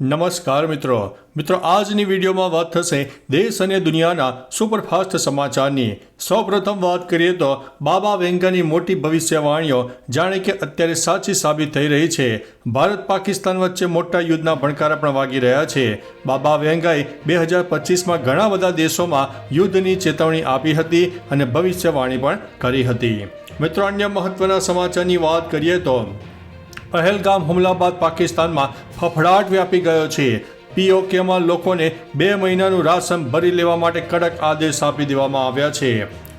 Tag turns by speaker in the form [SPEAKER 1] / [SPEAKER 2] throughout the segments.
[SPEAKER 1] નમસ્કાર મિત્રો. મિત્રો, આજની વિડીયોમાં વાત થશે દેશ અને દુનિયાના સુપરફાસ્ટ સમાચારની. સૌપ્રથમ વાત કરીએ તો બાબા વેંગાની મોટી ભવિષ્યવાણીઓ જાણે કે અત્યારે સાચી સાબિત થઈ રહી છે. ભારત પાકિસ્તાન વચ્ચે મોટા યુદ્ધના ભણકારા પણ વાગી રહ્યા છે. બાબા વેંગાએ બે હજાર પચીસમાં ઘણા બધા દેશોમાં યુદ્ધની ચેતવણી આપી હતી અને ભવિષ્યવાણી પણ કરી હતી. મિત્રો, અન્ય મહત્વના સમાચારની વાત કરીએ તો પહેલગામ હુમલા બાદ પાકિસ્તાનમાં ફફડાટ વ્યાપી ગયો છે. પીઓકેમાં લોકોને બે મહિનાનું રાશન ભરી લેવા માટે કડક આદેશ આપી દેવામાં આવ્યા છે.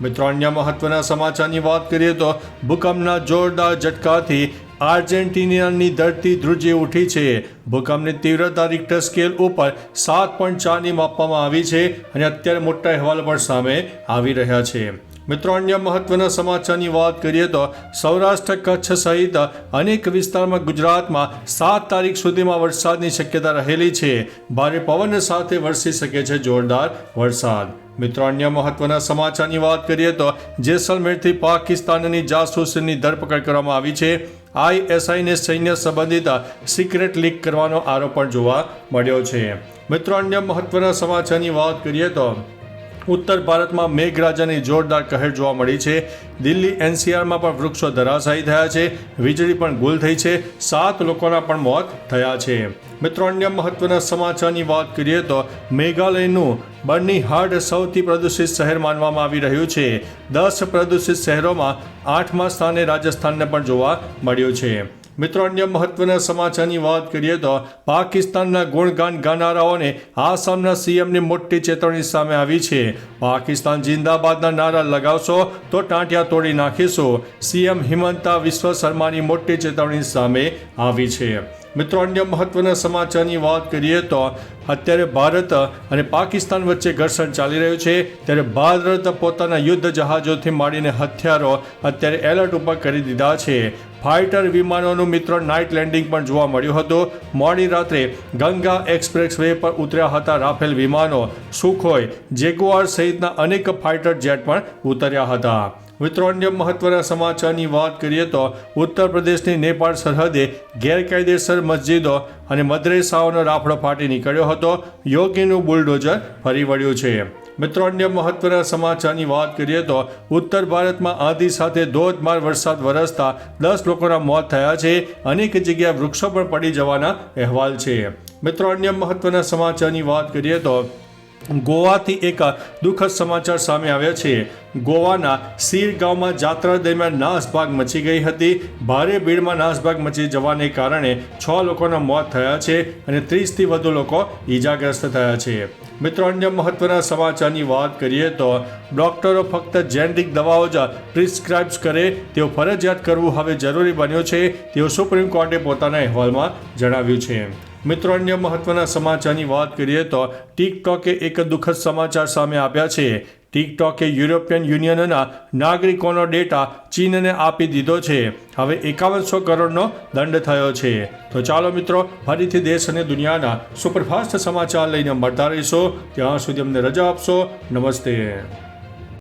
[SPEAKER 1] મિત્રો, અન્ય મહત્વના સમાચારની વાત કરીએ તો ભૂકંપના જોરદાર ઝટકાથી આર્જેન્ટિનાની ધરતી ધ્રુજી ઉઠી છે. ભૂકંપની તીવ્રતા રિક્ટર સ્કેલ ઉપર સાત પોઈન્ટ ચારની માપવામાં આવી છે અને અત્યારે મોટા અહેવાલ પણ સામે આવી રહ્યા છે. મિત્રો, અન્ય મહત્વના સમાચારની વાત કરીએ તો સૌરાષ્ટ્ર કચ્છ સહિત અનેક વિસ્તારમાં ગુજરાતમાં સાત તારીખ સુધીમાં વરસાદની શક્યતા રહેલી છે. ભારે પવન સાથે વરસી શકે છે જોરદાર વરસાદ. મિત્રો, અન્ય મહત્વના સમાચારની વાત કરીએ તો જેસલમેરથી પાકિસ્તાનની જાસૂસની ધરપકડ કરવામાં આવી છે. આઈએસઆઈને સૈન્ય સંબંધિત સિક્રેટ લીક કરવાનો આરોપ પણ જોવા મળ્યો છે. મિત્રો, અન્ય મહત્વના સમાચારની વાત કરીએ તો ઉત્તર ભારતમાં મેઘરાજાની જોરદાર કહેર જોવા મળી છે. દિલ્હી એનસીઆરમાં પણ વૃક્ષો ધરાશાયી થયા છે. વીજળી પણ ગુલ થઈ છે. સાત લોકોના પણ મોત થયા છે. મિત્રો, અન્ય મહત્વના સમાચારની વાત કરીએ તો મેઘાલયનું બર્ની હાર્ડ સૌથી પ્રદૂષિત શહેર માનવામાં આવી રહ્યું છે. દસ પ્રદૂષિત શહેરોમાં આઠમા સ્થાને રાજસ્થાનને પણ જોવા મળ્યું છે. મિત્રો, અન્ય મહત્વના સમાચારની વાત કરીએ તો પાકિસ્તાનના ગુણગાન ગાનારાઓને આસામના સીએમની મોટી ચેતવણી સામે આવી છે. પાકિસ્તાન જિંદાબાદના નારા લગાવશો તો ટાંટિયા તોડી નાખીશું. સીએમ હિમંતા વિશ્વ શર્માની મોટી ચેતવણી સામે આવી છે. મિત્રો, અન્ય મહત્વના સમાચારની વાત કરીએ તો અત્યારે ભારત અને પાકિસ્તાન વચ્ચે ઘર્ષણ ચાલી રહ્યું છે. ત્યારે ભારત પોતાના યુદ્ધ જહાજોથી માંડીને હથિયારો અત્યારે એલર્ટ ઉપર કરી દીધા છે. ફાઇટર વિમાનોનું મિત્રો નાઇટ લેન્ડિંગ પણ જોવા મળ્યું હતું. મોડી રાત્રે ગંગા એક્સપ્રેસ વે પર ઉતર્યા હતા રાફેલ વિમાનો. સુખોઈ જેગુઆર સહિતના અનેક ફાઇટર જેટ પણ ઉતર્યા હતા. મિત્રો, અન્ય મહત્વના સમાચારની વાત કરીએ તો ઉત્તર પ્રદેશની નેપાળ સરહદે ગેરકાયદેસર મસ્જિદો અને મદ્રેસાઓનો રાફડો ફાટી નીકળ્યો હતો. યોગીનું બુલડોઝર ફરી વળ્યું છે. મિત્રો, અન્ય મહત્વના સમાચારની વાત કરીએ તો ઉત્તર ભારતમાં આંધી સાથે ધોધમાર વરસાદ વરસતા દસ લોકોના મોત થયા છે. અનેક જગ્યાએ વૃક્ષો પણ પડી જવાના અહેવાલ છે. મિત્રો, અન્ય મહત્વના સમાચારની વાત કરીએ તો ગોવાથી એક દુઃખદ સમાચાર સામે આવ્યા છે. ગોવાના સીર ગામમાં જાત્રા દરમિયાન નાસભાગ મચી ગઈ હતી. ભારે ભીડમાં નાસભાગ મચી જવાને કારણે છ લોકોના મોત થયા છે અને ત્રીસથી વધુ લોકો ઈજાગ્રસ્ત થયા છે. મિત્રો, અન્ય મહત્વના સમાચારની વાત કરીએ તો ડોક્ટરો ફક્ત જેનરિક દવાઓ જ પ્રિસ્ક્રાઇબ્સ કરે, તેઓ ફરજિયાત કરવું હવે જરૂરી બન્યું છે, તેઓ સુપ્રીમ કોર્ટે પોતાના અહેવાલમાં જણાવ્યું છે. મિત્રો, અન્ય મહત્વના સમાચારની વાત કરીએ તો ટિકટોકે એક દુઃખદ સમાચાર સામે આપ્યા છે. ટિકટોકે યુરોપિયન યુનિયનના નાગરિકોનો ડેટા ચીનને આપી દીધો છે. હવે એકાવનસો કરોડનો દંડ થયો છે. તો ચાલો મિત્રો, ફરીથી દેશ અને દુનિયાના સુપરફાસ્ટ સમાચાર લઈને મળતા રહીશો. ત્યાં સુધી અમને રજા આપશો. નમસ્તે.